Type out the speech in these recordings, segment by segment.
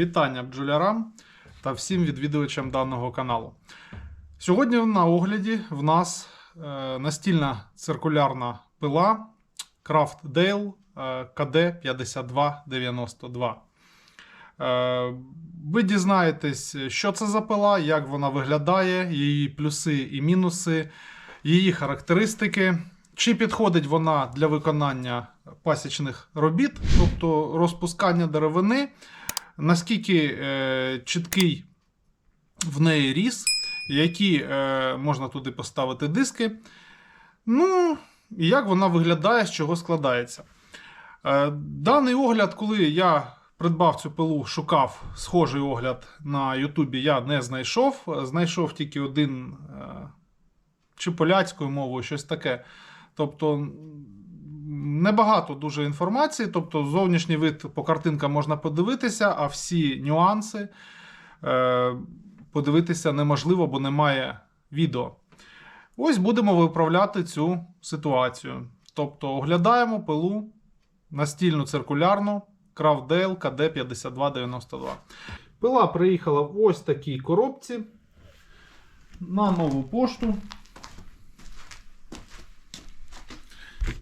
Вітання бджолярам та всім відвідувачам даного каналу. Сьогодні на огляді в нас е, настільна циркулярна пила Craft Dale KD5292. Е, Ви дізнаєтесь, що це за пила, як вона виглядає, її плюси і мінуси, її характеристики. Чи підходить вона для виконання пасічних робіт, тобто розпускання деревини, наскільки е, чіткий в неї ріс, які е, можна туди поставити диски. Ну, і як вона виглядає, з чого складається. Е, даний огляд, коли я придбав цю пилу, шукав схожий огляд на Ютубі, я не знайшов. Знайшов тільки один е, чи поляцькою мовою, щось таке. Тобто небагато дуже інформації. Тобто, зовнішній вид по картинкам можна подивитися, а всі нюанси е, подивитися неможливо, бо немає відео. Ось будемо виправляти цю ситуацію. Тобто, оглядаємо пилу настільну циркулярну Craftdale KD5292. Пила приїхала в ось такій коробці на нову пошту.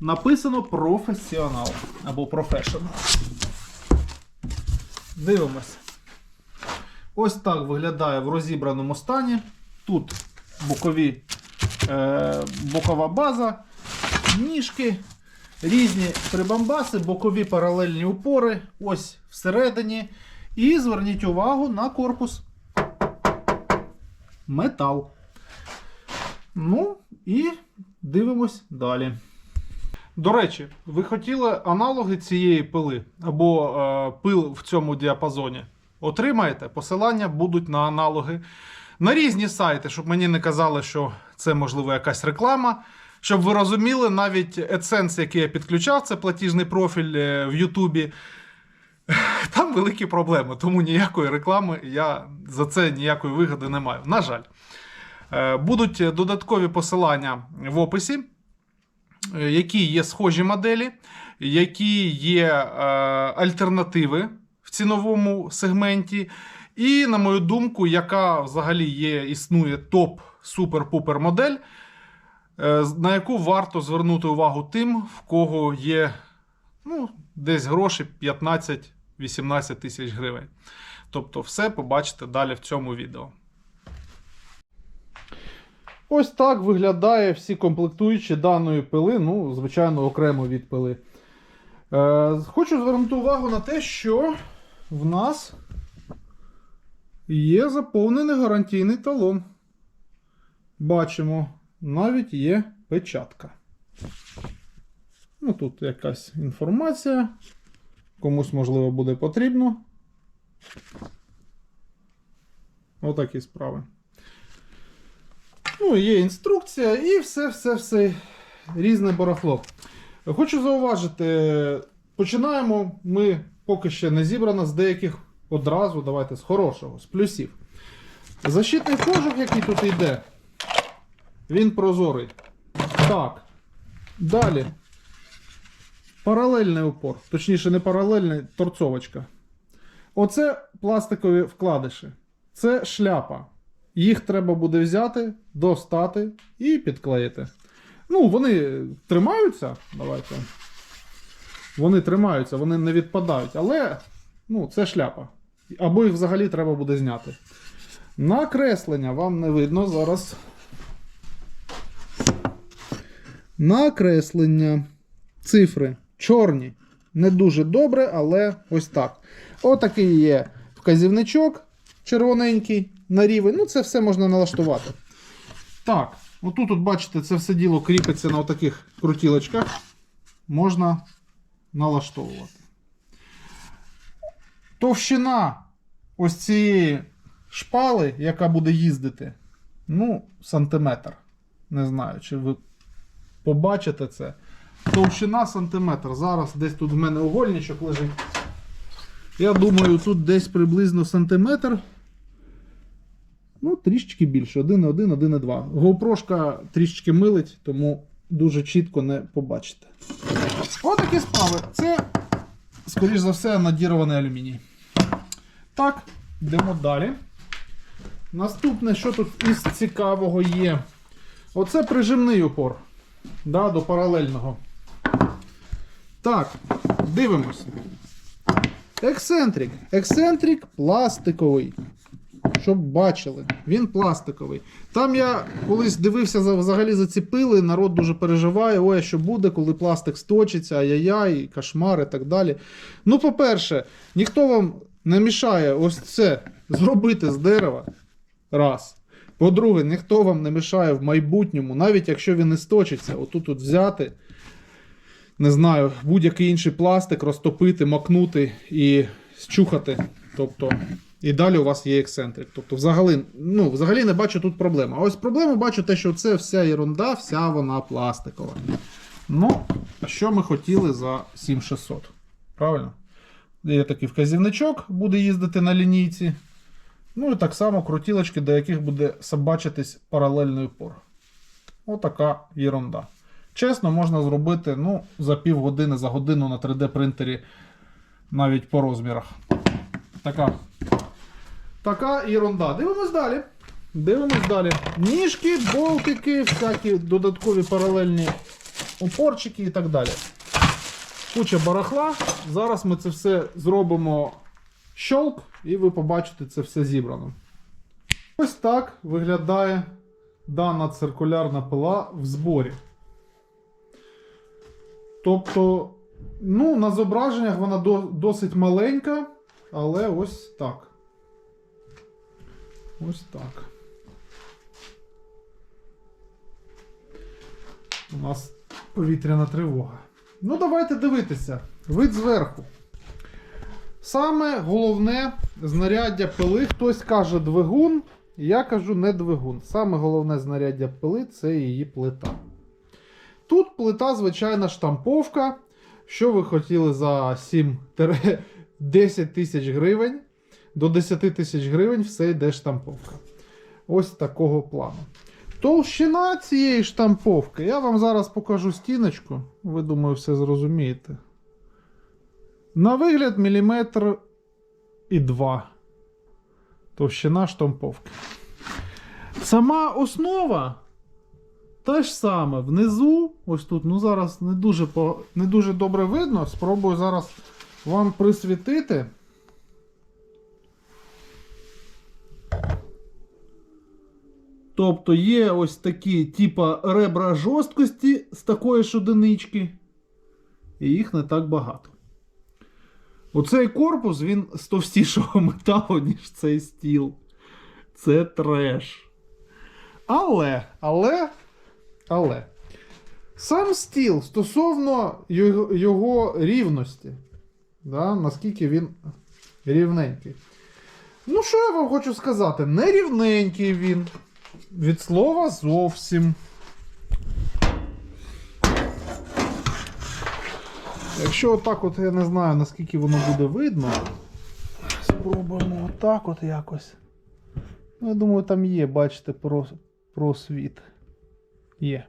Написано професіонал або професіонал. Дивимося. Ось так виглядає в розібраному стані. Тут бокові, е, бокова база, ніжки, різні прибамбаси, бокові паралельні упори, ось всередині. І зверніть увагу на корпус. Метал. Ну, і дивимось далі. До речі, ви хотіли аналоги цієї пили або е, пил в цьому діапазоні? Отримаєте, посилання будуть на аналоги на різні сайти, щоб мені не казали, що це можливо якась реклама. Щоб ви розуміли, навіть AdSense, який я підключав, це платіжний профіль е, в Ютубі. Там великі проблеми, тому ніякої реклами я за це ніякої вигоди не маю. На жаль, Е, будуть додаткові посилання в описі які є схожі моделі, які є е, альтернативи в ціновому сегменті. І, на мою думку, яка взагалі є, існує топ-супер-пупер модель, е, на яку варто звернути увагу тим, в кого є ну, десь гроші 15-18 тисяч гривень. Тобто, все побачите далі в цьому відео. Ось так виглядає всі комплектуючі даної пили, ну, звичайно, окремо від пили. Е, хочу звернути увагу на те, що в нас є заповнений гарантійний талон. Бачимо, навіть є печатка. Ну, тут якась інформація. Комусь, можливо, буде потрібно. Отакі справи. Ну, є інструкція і все-все-все різне барахло. Хочу зауважити, починаємо ми поки ще не зібрано з деяких одразу, давайте з хорошого, з плюсів. Защитний кожух, який тут йде, він прозорий. Так. Далі. Паралельний упор. Точніше, не паралельний, торцовочка. Оце пластикові вкладиші. Це шляпа. Їх треба буде взяти, достати і підклеїти. Ну, вони тримаються. Давайте. Вони тримаються, вони не відпадають, але ну, це шляпа. Або їх взагалі треба буде зняти. Накреслення вам не видно зараз. Накреслення. Цифри чорні. Не дуже добре, але ось так. Отакий є вказівничок червоненький на рівень. Ну, це все можна налаштувати. Так, отут, от, бачите, це все діло кріпиться на таких крутілочках. Можна налаштовувати. Товщина ось цієї шпали, яка буде їздити, ну, сантиметр. Не знаю, чи ви побачите це. Товщина сантиметр. Зараз десь тут в мене угольничок лежить. Я думаю, тут десь приблизно сантиметр. Трішечки більше. 1,1, 1,2. GoPro трішечки милить, тому дуже чітко не побачите. Отакі справи. Це, скоріш за все, надірований алюміній. Так, йдемо далі. Наступне, що тут із цікавого є. Оце прижимний упор. Да, до паралельного. Так, дивимось. Ексцентрик. Ексцентрик пластиковий. Щоб бачили, він пластиковий. Там я колись дивився за- взагалі заціпили, народ дуже переживає, ой, що буде, коли пластик сточиться, ай-яй-яй, кошмар і так далі. Ну, по-перше, ніхто вам не мішає ось це зробити з дерева. Раз. По-друге, ніхто вам не мішає в майбутньому, навіть якщо він не сточиться, отут от взяти, не знаю, будь-який інший пластик, розтопити, макнути і щухати. Тобто, і далі у вас є ексцентрик. Тобто, взагалі, ну, взагалі не бачу тут проблеми. А ось проблему бачу те, що це вся ерунда, вся вона пластикова. Ну, а що ми хотіли за 7600? Правильно? Є такий вказівничок, буде їздити на лінійці. Ну і так само крутілочки, до яких буде собачитись паралельний упор. Отака ерунда. Чесно, можна зробити ну, за півгодини, за годину на 3D принтері навіть по розмірах. Така. Така ерунда. Дивимось далі. Дивимось далі. Ніжки, болтики, всякі додаткові паралельні упорчики і так далі. Куча барахла. Зараз ми це все зробимо щолк, і ви побачите це все зібрано. Ось так виглядає дана циркулярна пила в зборі. Тобто, ну, на зображеннях вона досить маленька, але ось так. Ось так. У нас повітряна тривога. Ну, давайте дивитися. Вид зверху. Саме головне знаряддя пили. Хтось каже двигун, я кажу не двигун. Саме головне знаряддя пили це її плита. Тут плита, звичайна штамповка. Що ви хотіли за 7-10 тисяч гривень? До 10 тисяч гривень все йде штамповка. Ось такого плану. Толщина цієї штамповки. Я вам зараз покажу стіночку. Ви думаю, все зрозумієте. На вигляд міліметр і два. Товщина штамповки. Сама основа те ж саме. Внизу, ось тут, ну зараз не дуже, не дуже добре видно. Спробую зараз вам присвітити. Тобто є ось такі, типа ребра жорсткості з такої ж одинички. І їх не так багато. Оцей корпус він з товстішого металу, ніж цей стіл. Це треш. Але, але, але. Сам стіл стосовно його, його рівності. Да, наскільки він рівненький. Ну, що я вам хочу сказати? Нерівненький він. Від слова зовсім. Якщо отак от я не знаю, наскільки воно буде видно. Спробуємо отак от якось. Ну, я думаю, там є, бачите, прос- просвіт. Є.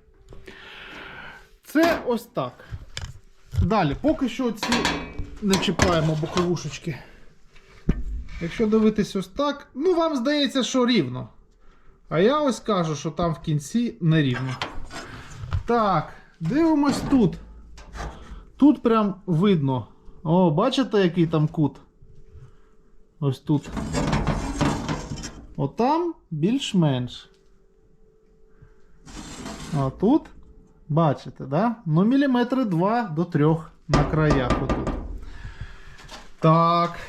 Це ось так. Далі, поки що ці не чіпаємо боковушечки. Якщо дивитись ось так, ну вам здається, що рівно. А я ось кажу, що там в кінці нерівно. Так, дивимось тут. Тут прям видно. О, бачите, який там кут? Ось тут. Отам більш-менш. А тут, бачите, да? Ну, міліметри 2 до 3 на краях отут. Так,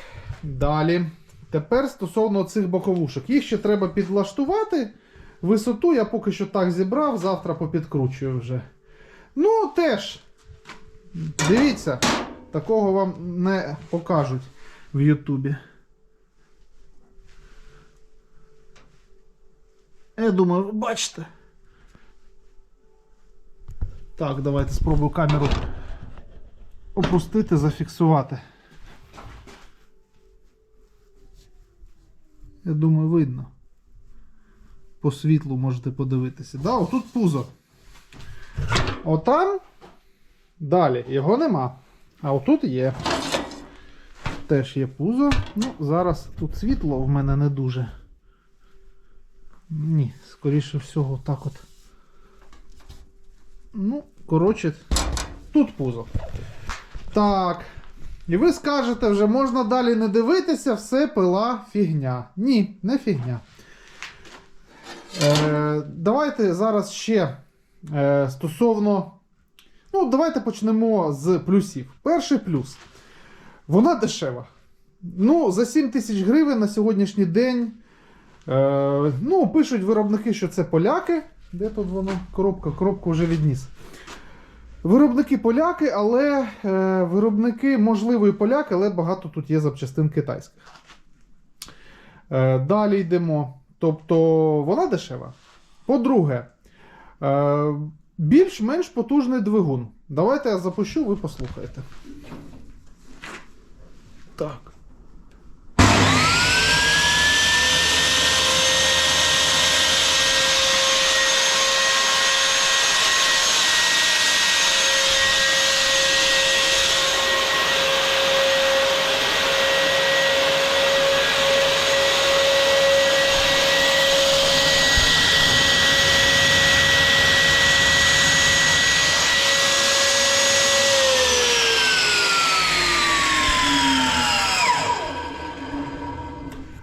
далі. Тепер стосовно цих боковушок. Їх ще треба підлаштувати. Висоту я поки що так зібрав, завтра попідкручую вже. Ну, теж. Дивіться, такого вам не покажуть в Ютубі. Я думаю, ви бачите. Так, давайте спробую камеру опустити, зафіксувати. Я думаю, видно. По світлу можете подивитися. Да, отут пузо. Отам. Далі його нема. А отут є. теж є пузо. Ну, зараз тут світло в мене не дуже. Ні, скоріше всього, так от. Ну, коротше, тут пузо. Так. І ви скажете, вже можна далі не дивитися, все пила фігня. Ні, не фігня. Е, давайте зараз ще е, стосовно. Ну, давайте почнемо з плюсів. Перший плюс. Вона дешева. Ну, за 7 тисяч гривень на сьогоднішній день. Е, ну, пишуть виробники, що це поляки. Де тут воно? Коробка, коробку вже відніс. Виробники поляки, але е, виробники, можливо, і поляки, але багато тут є запчастин китайських. Е, далі йдемо. Тобто вона дешева. По-друге, е, більш-менш потужний двигун. Давайте я запущу, ви послухаєте. Так.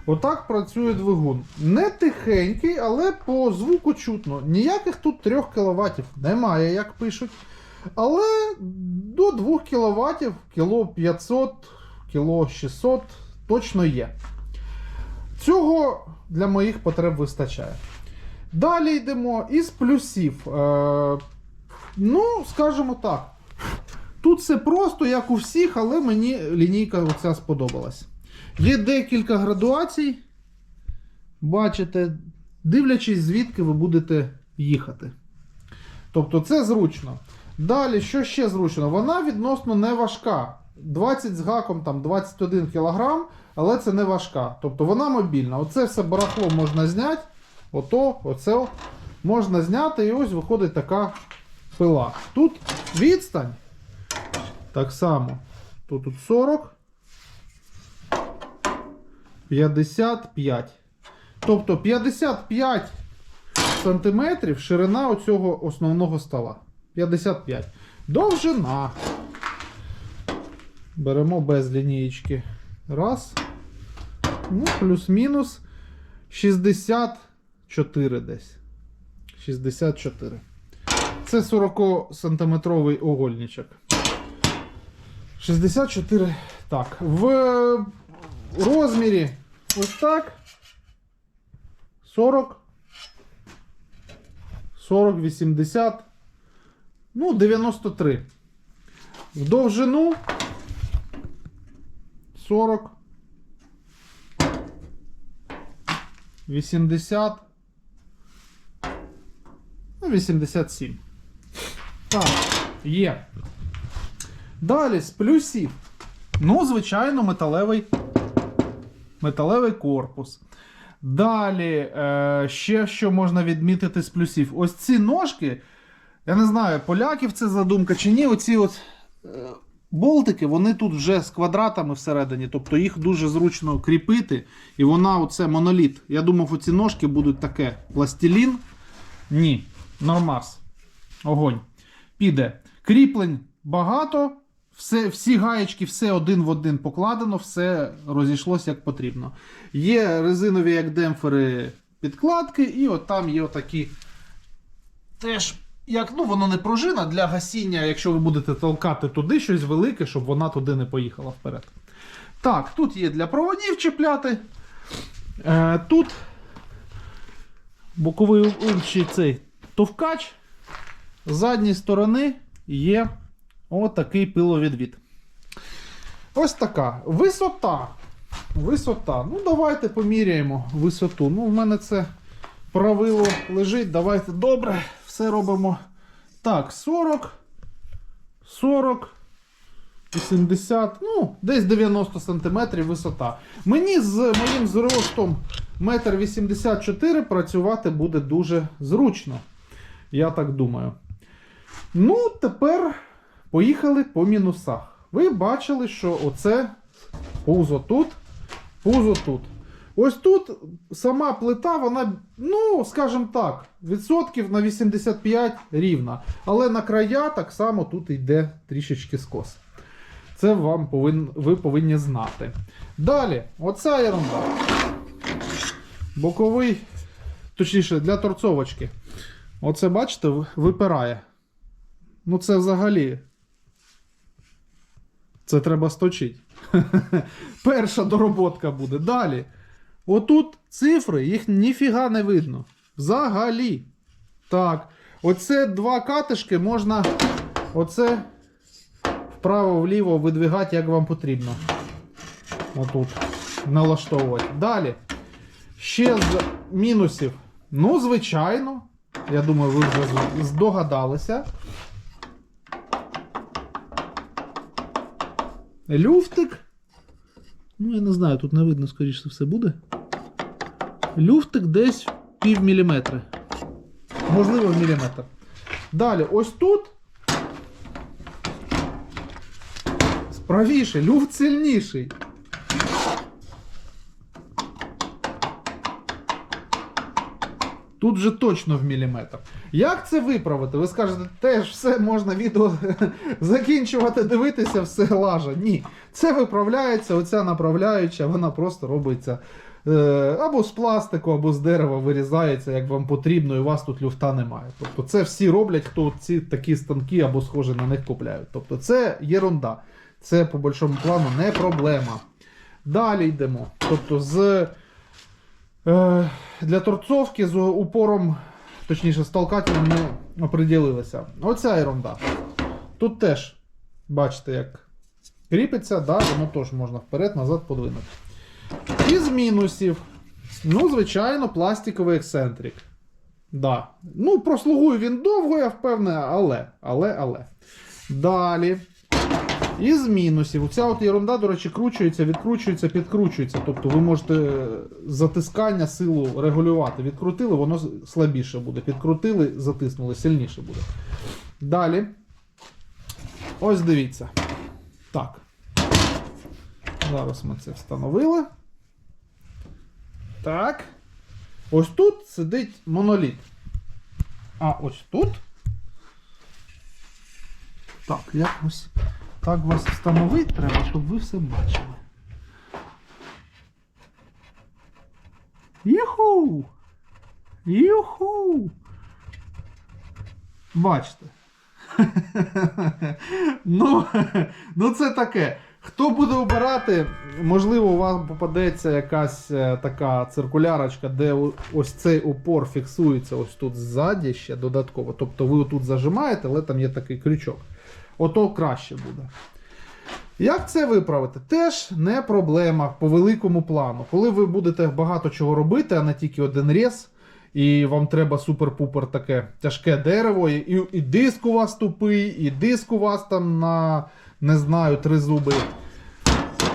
Отак працює двигун. Не тихенький, але по звуку чутно. Ніяких тут 3 кВт немає, як пишуть. Але до 2 кВт, кіло 500, кіло 600 точно є. Цього для моїх потреб вистачає. Далі йдемо із плюсів. Е, ну, скажімо так. Тут все просто, як у всіх, але мені лінійка оця сподобалась. Є декілька градуацій. Бачите, дивлячись, звідки ви будете їхати. Тобто це зручно. Далі, що ще зручно? Вона відносно не важка. 20 з гаком, там 21 кг, але це не важка. Тобто вона мобільна. Оце все барахло можна зняти. Ото, оце можна зняти, і ось виходить така пила. Тут відстань. Так само. Тут, тут 40. 55. Тобто 55 сантиметрів ширина оцього основного стола. 55. Довжина. Беремо без лінієчки. Раз. Ну, плюс-мінус 64 десь. 64. Це 40 сантиметровий огольничок. 64. Так. В розмірі ось так. 40. 40, 80. Ну, 93. В довжину 40. 80. Ну, 87. Так, є. Далі з плюсів. Ну, звичайно, металевий металевий корпус. Далі, е, ще що можна відмітити з плюсів. Ось ці ножки, я не знаю, поляків це задумка чи ні. Оці от е, болтики, вони тут вже з квадратами всередині, тобто їх дуже зручно кріпити. І вона, оце моноліт. Я думав, оці ножки будуть таке пластилін. Ні, нормас. Огонь. Піде. Кріплень багато. Все, всі гаєчки, все один в один покладено, все розійшлося як потрібно. Є резинові, як демпфери, підкладки, і от там є отакі теж, як, ну воно не пружина для гасіння, якщо ви будете толкати туди щось велике, щоб вона туди не поїхала вперед. Так, тут є для проводів чіпляти. Е, тут боковий цей товкач. З задньої сторони є. Отакий пиловідвід. Ось така. Висота. Висота. Ну, давайте поміряємо висоту. Ну, в мене це правило лежить. Давайте добре. Все робимо. Так, 40, 40, 80, ну, десь 90 см висота. Мені з моїм зростом 1,84 м працювати буде дуже зручно. Я так думаю. Ну, тепер. Поїхали по мінусах. Ви бачили, що оце Пузо тут, пузо тут. Ось тут сама плита, вона, ну, скажімо так, відсотків на 85 рівна. Але на края так само тут йде трішечки скос. Це вам повин, ви повинні знати. Далі, оця ерунда. Боковий, точніше, для торцовочки. Оце, бачите, випирає. Ну, це взагалі. Це треба сточити. Перша дороботка буде. Далі. Отут цифри, їх ніфіга не видно. Взагалі. Так. Оце два катишки можна. Оце вправо-вліво видвигати, як вам потрібно. Отут. Налаштовувати. Далі. Ще з мінусів. Ну, звичайно. Я думаю, ви вже здогадалися. Люфтик. Ну, я не знаю, тут не видно, скоріше все буде. Люфтик десь пів міліметра. Можливо, міліметр. Далі, ось тут. Правіше, люфт сильніший. Тут же точно в міліметр. Як це виправити? Ви скажете, теж все можна відео закінчувати, дивитися, все лажа. Ні. Це виправляється, оця направляюча, вона просто робиться е, або з пластику, або з дерева вирізається, як вам потрібно, і у вас тут люфта немає. Тобто це всі роблять, хто ці такі станки або схожі на них купляють. Тобто це єрунда. Це по большому плану не проблема. Далі йдемо. Тобто з. Е, Для торцовки з упором, точніше, з толкателем ми оприділилися. Оця ерунда. Тут теж, бачите, як кріпиться, да, воно теж можна вперед-назад подвинути. Із мінусів. Ну, звичайно, пластиковий ексцентрик. Да. Ну, прослугує він довго, я впевнений, але, але, але. Далі. Із мінусів. Ця от ерунда, до речі, кручується, відкручується, підкручується. Тобто ви можете затискання, силу регулювати. Відкрутили, воно слабіше буде. Підкрутили, затиснули, сильніше буде. Далі. Ось дивіться. Так. Зараз ми це встановили. Так. Ось тут сидить моноліт. А ось тут. Так, якось. Так вас встановити треба, щоб ви все бачили. Юху! Юху! Бачите. ну, ну, це таке. Хто буде обирати, можливо, у вас попадеться якась е, така циркулярочка, де ось цей опор фіксується ось тут ззаді ще додатково. Тобто ви тут зажимаєте, але там є такий крючок. Ото краще буде. Як це виправити? Теж не проблема по великому плану. Коли ви будете багато чого робити, а не тільки один рез, і вам треба супер-пупер таке тяжке дерево, і, і, диск у вас тупий, і диск у вас там на, не знаю, три зуби.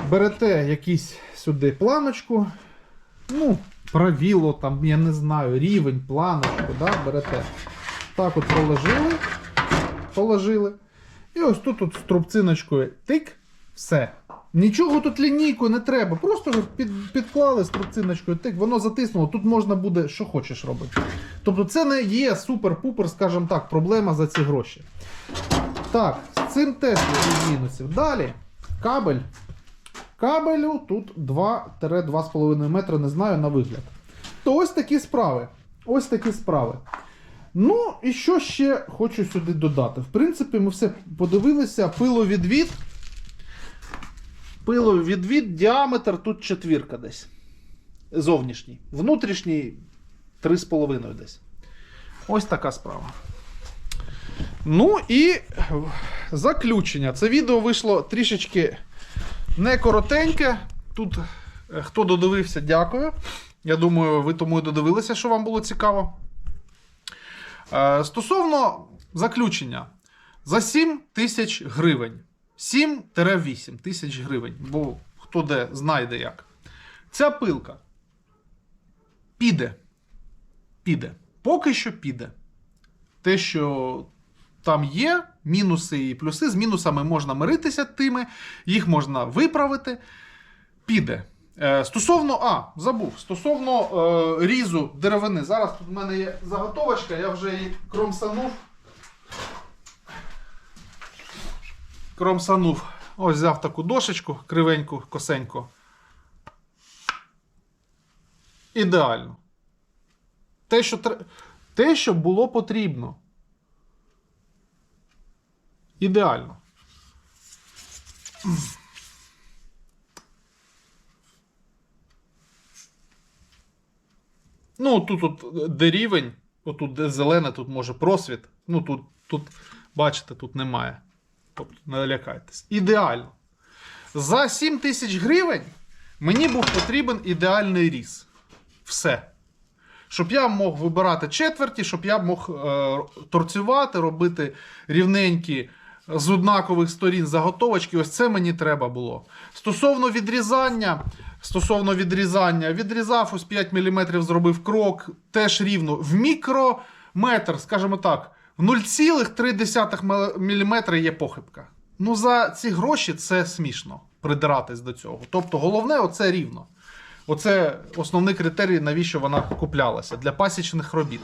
Берете якісь сюди планочку, ну, правіло, там, я не знаю, рівень, планочку, да, берете. Так от положили, положили. І ось тут от з трубциночкою тик, все. Нічого тут лінійкою не треба. Просто під, підклали з трубциночкою тик, воно затиснуло. Тут можна буде що хочеш робити. Тобто це не є супер-пупер, скажімо так, проблема за ці гроші. Так, з цим теж є мінусів. Далі, кабель. Кабелю тут 2-2,5 метри, не знаю, на вигляд. То ось такі справи. Ось такі справи. Ну, і що ще хочу сюди додати? В принципі, ми все подивилися. Пиловідвід. Пиловідвід, діаметр тут четвірка десь. Зовнішній. Внутрішній 3,5 десь. Ось така справа. Ну і заключення. Це відео вийшло трішечки не коротеньке. Тут е, хто додивився, дякую. Я думаю, ви тому і додивилися, що вам було цікаво. Е, Стосовно заключення, за 7 тисяч гривень. 7-8 тисяч гривень, бо хто де знайде як. Ця пилка піде. Піде. Поки що піде. Те, що там є, мінуси і плюси. З мінусами можна миритися тими, їх можна виправити. Піде. Е, стосовно, а, забув, стосовно е, різу деревини. Зараз тут в мене є заготовочка, я вже її кромсанув. Кромсанув. Ось взяв таку дошечку, кривеньку, косеньку. Ідеально. Те, що, те, що було потрібно. Ідеально. Ну, тут, от, де рівень, отут де зелене, тут може просвіт. Ну, тут, тут, бачите, тут немає. Тобто не лякайтесь. Ідеально. За 7 тисяч гривень мені був потрібен ідеальний різ. Все. Щоб я мог вибирати четверті, щоб я мог е, торцювати, робити рівненькі з однакових сторін заготовочки. Ось це мені треба було. Стосовно відрізання, стосовно відрізання, відрізав ось 5 мм, зробив крок, теж рівно. В мікрометр, скажімо так, в 0,3 мм є похибка. Ну, за ці гроші це смішно придиратись до цього. Тобто, головне, оце рівно. Оце основний критерій, навіщо вона куплялася для пасічних робіт.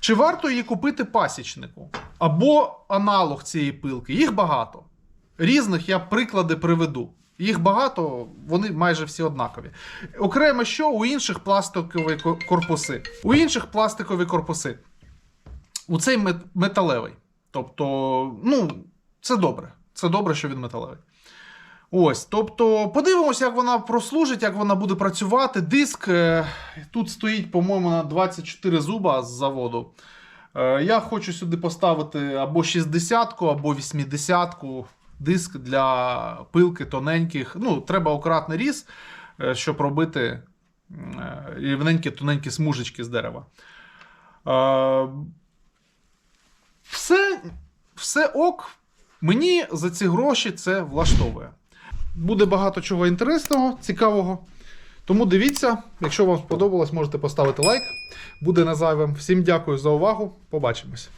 Чи варто її купити пасічнику? Або аналог цієї пилки? Їх багато. Різних я приклади приведу. Їх багато, вони майже всі однакові. Окремо, що у інших пластикові корпуси. У інших пластикові корпуси. У цей мет- металевий. Тобто, ну, це добре. Це добре, що він металевий. Ось, тобто, подивимося, як вона прослужить, як вона буде працювати. Диск е, тут стоїть, по-моєму, на 24 зуба з заводу. Е, Я хочу сюди поставити або 60-ку, або 80-ку. Диск для пилки тоненьких. Ну, треба акуратний різ, е, щоб робити рівненькі тоненькі смужечки з дерева. Все, все ок. Мені за ці гроші це влаштовує. Буде багато чого інтересного, цікавого. Тому дивіться, якщо вам сподобалось, можете поставити лайк. Буде назайвим. Всім дякую за увагу. Побачимось.